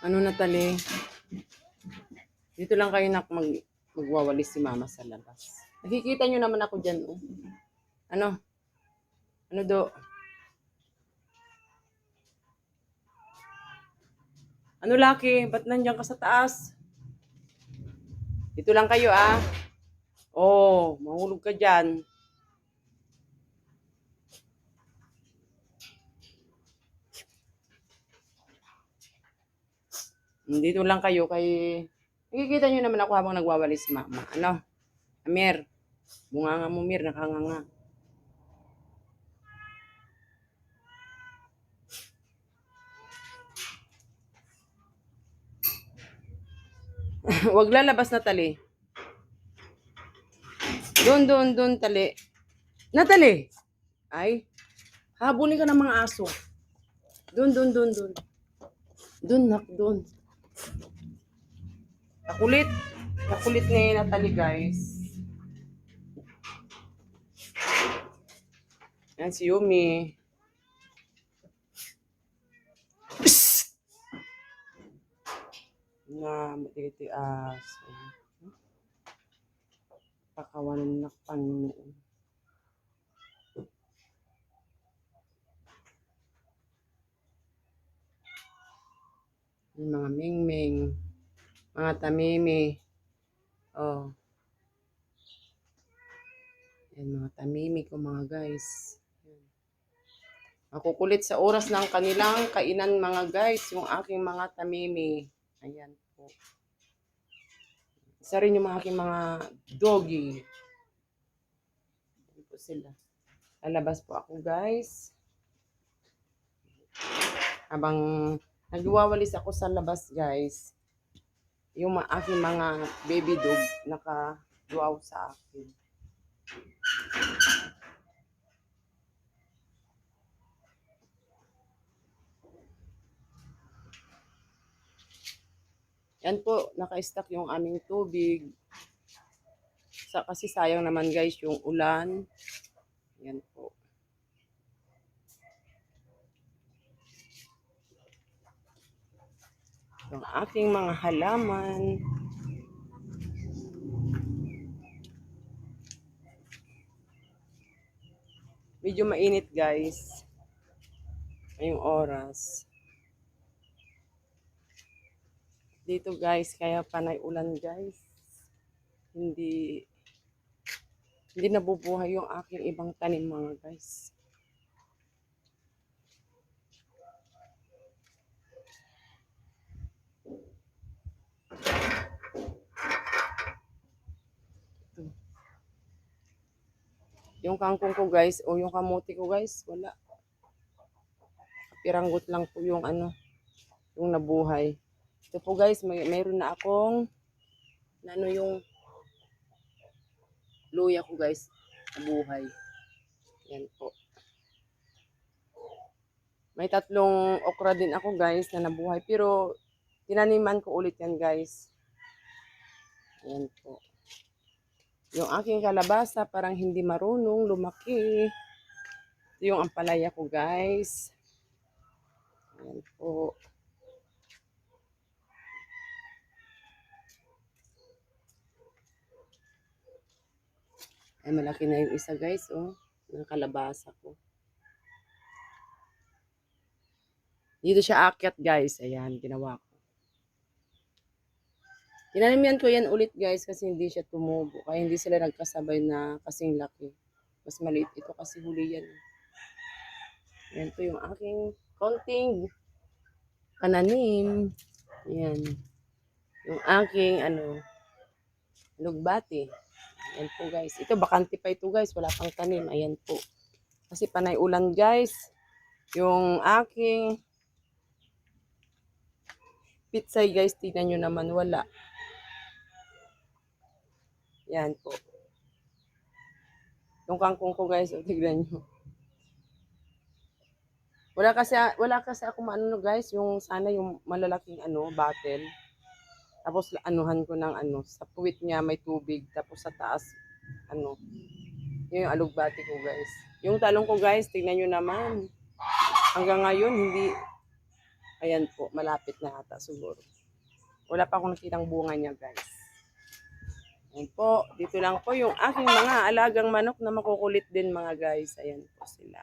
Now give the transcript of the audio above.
Ano Natali? Dito lang kayo nak mag magwawalis si mama sa labas. Nakikita nyo naman ako dyan, oh. Ano? Ano do? Ano laki? Ba't nandiyan ka sa taas? Dito lang kayo, ah. Oh, mahulog ka dyan. Dito lang kayo kay... Nakikita nyo naman ako habang nagwawalis mama. Ano? Amir. Bunganga mo, Mir. Nakanganga. Wag lalabas na tali. Doon, doon, doon, tali. Natali! Ay, habulin ka ng mga aso. Doon, doon, doon, doon. Doon, nak, doon. Nakulit. Nakulit ni Natalie, guys. Yan si Yumi. Psst! Na matitias. Pakawanan na Panginoon. Yung mga mingming, mga tamimi. Oh. Yan, mga tamimi ko mga guys. Yan. Makukulit sa oras ng kanilang kainan mga guys, yung aking mga tamimi. Ayan po. Isa rin yung mga aking mga doggy. Ayan po sila. Lalabas po ako guys. Habang nagwawalis ako sa labas guys, yung aking mga baby dog naka-duaw sa akin. Yan po, naka-stack yung aming tubig. Sa, kasi sayang naman guys yung ulan. Yan po. Yung aking mga halaman. Medyo mainit guys. Ngayong oras. Dito guys, kaya panay ulan guys. Hindi hindi nabubuhay yung aking ibang tanim mga guys. Ito. Yung kangkong ko guys, o yung kamuti ko guys, wala. Piranggot lang po yung ano, yung nabuhay. Ito po guys, may mayroon na akong na ano yung luya ko guys, nabuhay. Yan po. May tatlong okra din ako guys na nabuhay pero tinaniman ko ulit yan guys. Yan po. Yung aking kalabasa parang hindi marunong lumaki. Ito yung ampalaya ko guys. Yan po. Ay, malaki na yung isa guys, oh. Ng kalabasa ko. Dito siya akyat guys. Ayan, ginawa ko. Tinanimian ko yan ulit guys kasi hindi siya tumubo. Kaya hindi sila nagkasabay na kasing laki. Mas maliit ito kasi huli yan. Yan po yung aking konting pananim. Yan. Yung aking ano, lugbati. Ayan po guys. Ito bakante pa ito guys. Wala pang tanim. Ayan po. Kasi panay ulan guys. Yung aking pitsay guys. Tingnan nyo naman. Wala. Yan po. Yung kangkong ko guys. O, tignan nyo. Wala kasi, wala kasi ako maano guys. Yung sana yung malalaking ano, bottle. Tapos anuhan ko ng ano, sa puwit niya may tubig. Tapos sa taas, ano, yun yung alugbati ko guys. Yung talong ko guys, tingnan nyo naman. Hanggang ngayon, hindi, Ayan po, malapit na ata siguro. Wala pa akong nakitang bunga niya, guys. Ayan po, dito lang po yung aking mga alagang manok na makukulit din mga guys. Ayan po sila.